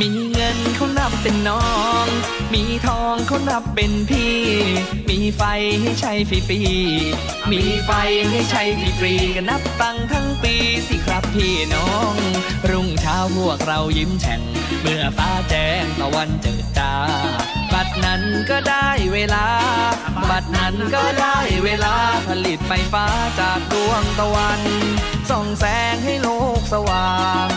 มีเงินเขานับเป็นน้อง มีทองเขานับเป็นพี่ มีไฟให้ใช้ฟรีๆมีไฟให้ใช้ฟรีๆก็นับตังทั้งปีสิครับพี่น้อง รุ่งเช้าพวกเรายิ้มแฉ่ง เมื่อฟ้าแจ้งตะวันเจิดจ้า บัดนั้นก็ได้เวลา บัดนั้นก็ได้เวลาผลิตไฟฟ้าจากดวงตะวัน ส่องแสงให้โลกสว่าง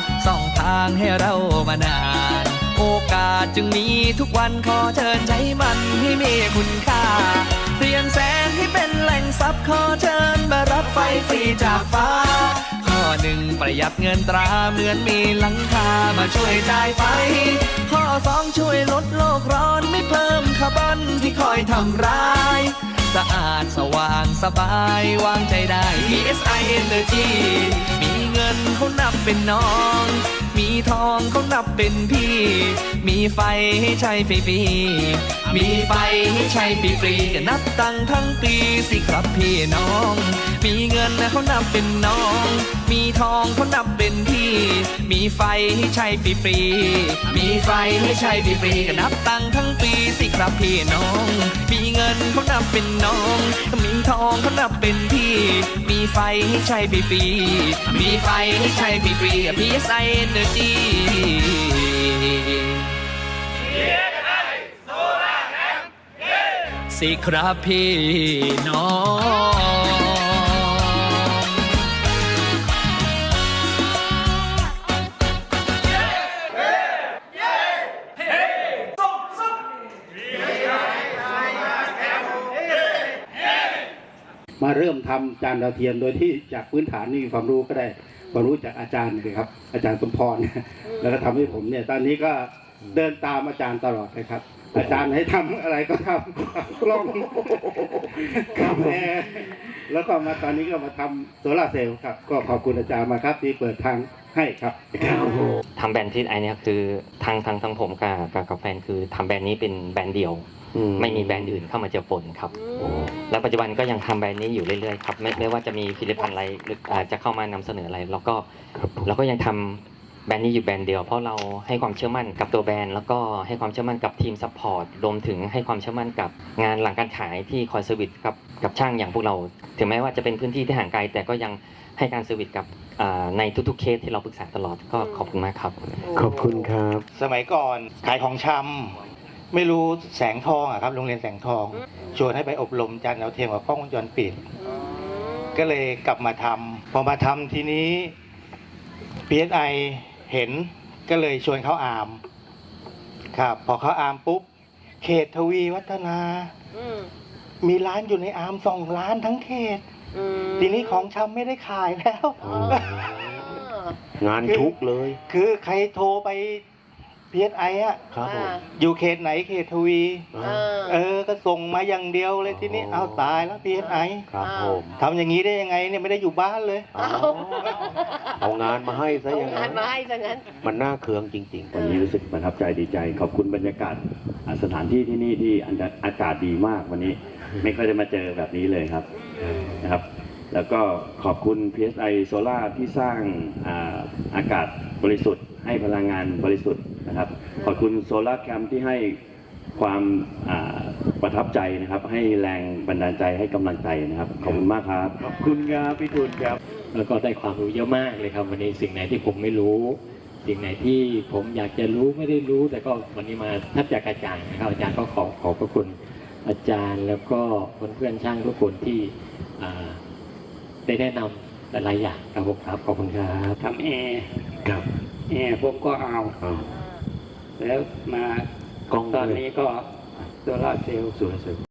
างให้เรามานาน โอกาสจึงมีทุกวันขอเชิญใช้มันให้มีคุณค่าเปลี่ยนแสงให้เป็นแหล่งทรัพย์ขอเชิญมารับไฟฟรีจากฟ้า ข้อหนึ่งประหยัดเงินตราเหมือนมีหลังคามาช่วยจ่ายไฟ ข้อสองช่วยลดโลกร้อนไม่เพิ่มคาร์บอนที่คอยทำร้ายสะอาดสว่างสบายวางใจได้ PSI Energy มี เขานับเป็นน้อง มีทองเขานับเป็นพี่ มีไฟให้ใช้ฟรีๆมีไฟให้ใช้ฟรีๆก็นับตังทั้งปีสิครับพี่น้อง มีเงินนะเขานับเป็นน้อง มีทองเขานับเป็นพี่ มีไฟให้ใช้ฟรีๆมีไฟให้ใช้ฟรีๆก็นับตังค์ทั้งปีสิครับพี่น้อง มีเงินเขานับเป็นน้อง มีทองเขานับเป็นพี่ มีไฟให้ใช้ฟรีๆมีไฟให้ใช้ฟรีๆ PSI Energy สิครับพี่น้อง มาเริ่มทำจานดาวเทียมโดยที่จากพื้นฐานนี่มีความรู้ก็ได้ความรู้จากอาจารย์เลยครับ อาจารย์สมพรแล้วก็ทำให้ผมเนี่ย ตอนนี้ก็เดินตามอาจารย์ตลอดเลยครับอาจารย์ให้ทำอะไรก็ทำกล้องกับแอร์แล้วก็มาตอนนี้ก็มาทำโซลาร์เซลล์ครับ ก็ขอบคุณอาจารย์มากครับ ที่เปิดทางให้ครับทำแบรนด์ที่ไอเนี่ยคือทางทางทางผมกับกับกับแฟนคือทำแบรนด์นี้เป็นแบรนด์เดียว ไม่มีแบรนด์อื่นเข้ามาเจอปนครับ และปัจจุบันก็ยังทำแบรนด์นี้อยู่เรื่อยๆครับไม่ไม่ว่าจะมีผลิตภัณฑ์อะไรหรืออาจจะเข้ามานำเสนออะไร แล้วก็เราก็ยังทำแบรนด์นี้อยู่แบรนด์เดียว เพราะเราให้ความเชื่อมั่นกับตัวแบรนด์ แล้วก็ให้ความเชื่อมั่นกับทีมซัพพอร์ตรวมถึงให้ความเชื่อมั่นกับงานหลังการขายที่คอยเซอร์วิสกับกับช่างอย่างพวกเรา ถึงแม้ว่าจะเป็นพื้นที่ที่ห่างไกล แต่ก็ยังให้การเซอร์วิสกับอ่าในทุกๆเคสที่เราปรึกษาตลอดก็ขอบคุณมากครับ ขอบคุณครับ สมัยก่อนขายของชำ ไม่รู้แสงทองอะครับโรงเรียนแสงทองชวนให้ไปอบรมจันทร์ดาวเทียมกับกล้องวงจรปิด ก็เลยกลับมาทำพอมาทำทีนี้ PSI เห็นก็เลยชวนเขาอามครับ พอเขาอามปุ๊บ เขตทวีวัฒนาอืมมีร้านอยู่ในอามสองร้านทั้งเขตอืมทีนี้ของชำไม่ได้ขายแล้วอ๋องานชุกเลย คือใครโทรไป PSI อะครับผมอ่าอยู่เขตไหนเขตทวีเออเออ ก็ส่งมาอย่างเดียวเลยทีนี้ เอาตายแล้ว PSI ครับผมทำอย่างนี้ได้ยังไงเนี่ยไม่ได้อยู่บ้านเลย เอา เอางานมาให้ซะเอาอย่างงานั้นนมาให้ซะงั้น มันน่าเคืองจริง วันนี้รู้สึกประทับใจดีใจ ขอบคุณบรรยากาศอ่าสถานที่ที่นี่ที่อันอากาศดีมากวันนี้ ไม่ค่อยได้มาเจอแบบนี้เลยครับนะครับ แล้วก็ขอบคุณ PSI Solar ที่สร้างอ่าอากาศบริสุทธิ์ ให้พลังงานบริสุทธิ์นะครับ ขอบคุณ Solar Camp ที่ให้ความอ่าประทับใจนะครับ ให้แรงบันดาลใจให้กำลังใจนะครับ ขอบคุณมากครับๆขอบคุณครับพี่ทุนครับ แล้วก็ได้ความรู้เยอะมากเลยครับ วันนี้สิ่งไหนที่ผมไม่รู้ สิ่งไหนที่ผมอยากจะรู้ไม่ได้รู้ แต่ก็วันนี้มาแทบจะกระจายนะครับ อาจารย์ก็ขอขอบพระคุณอาจารย์แล้วก็เพื่อนๆช่างทุกคนที่อ่าได้แนะนำ หลายๆอย่างครับผมครับขอบคุณครับทำแอร์ครับแอร์ผมก็เอาเอา แล้วมากล้องตอนด้วย นี้ก็โซลาร์เซลล์สวยสุด